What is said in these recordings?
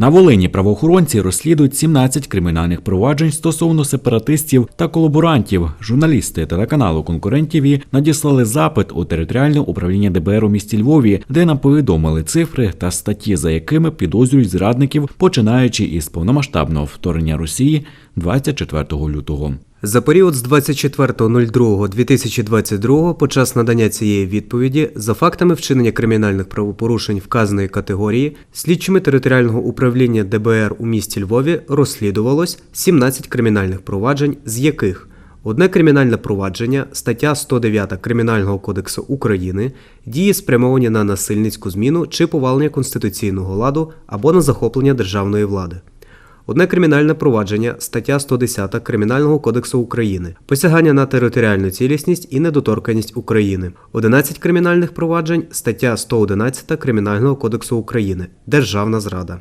На Волині правоохоронці розслідують 17 кримінальних проваджень стосовно сепаратистів та колаборантів. Журналісти телеканалу конкурентів «ТІВІ» надіслали запит у територіальне управління ДБР у місті Львові, де нам повідомили цифри та статті, за якими підозрюють зрадників, починаючи із повномасштабного вторгнення Росії 24 лютого. За період з 24.02.2022 по час надання цієї відповіді за фактами вчинення кримінальних правопорушень вказаної категорії слідчими територіального управління ДБР у місті Львові розслідувалось 17 кримінальних проваджень, з яких одне кримінальне провадження, стаття 109 Кримінального кодексу України, дії спрямовані на насильницьку зміну чи повалення конституційного ладу або на захоплення державної влади. Одне кримінальне провадження, стаття 110 Кримінального кодексу України, посягання на територіальну цілісність і недоторканність України. 11 кримінальних проваджень, стаття 111 Кримінального кодексу України, Державна зрада.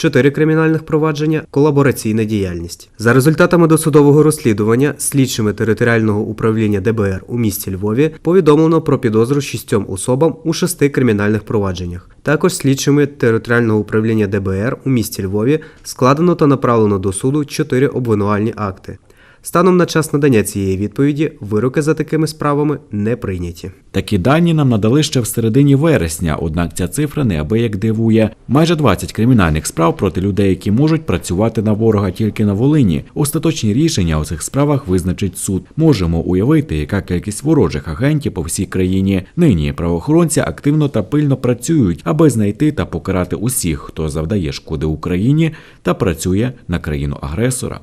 4 кримінальних провадження колабораційна діяльність. За результатами досудового розслідування слідчими територіального управління ДБР у місті Львові повідомлено про підозру шістьом особам у шести кримінальних провадженнях. Також слідчими територіального управління ДБР у місті Львові складено та направлено до суду чотири обвинувальні акти. Станом на час надання цієї відповіді вироки за такими справами не прийняті. Такі дані нам надали ще в середині вересня, однак ця цифра неабияк дивує. Майже 20 кримінальних справ проти людей, які можуть працювати на ворога тільки на Волині. Остаточні рішення у цих справах визначить суд. Можемо уявити, яка кількість ворожих агентів по всій країні. Нині правоохоронці активно та пильно працюють, аби знайти та покарати усіх, хто завдає шкоди Україні та працює на країну агресора.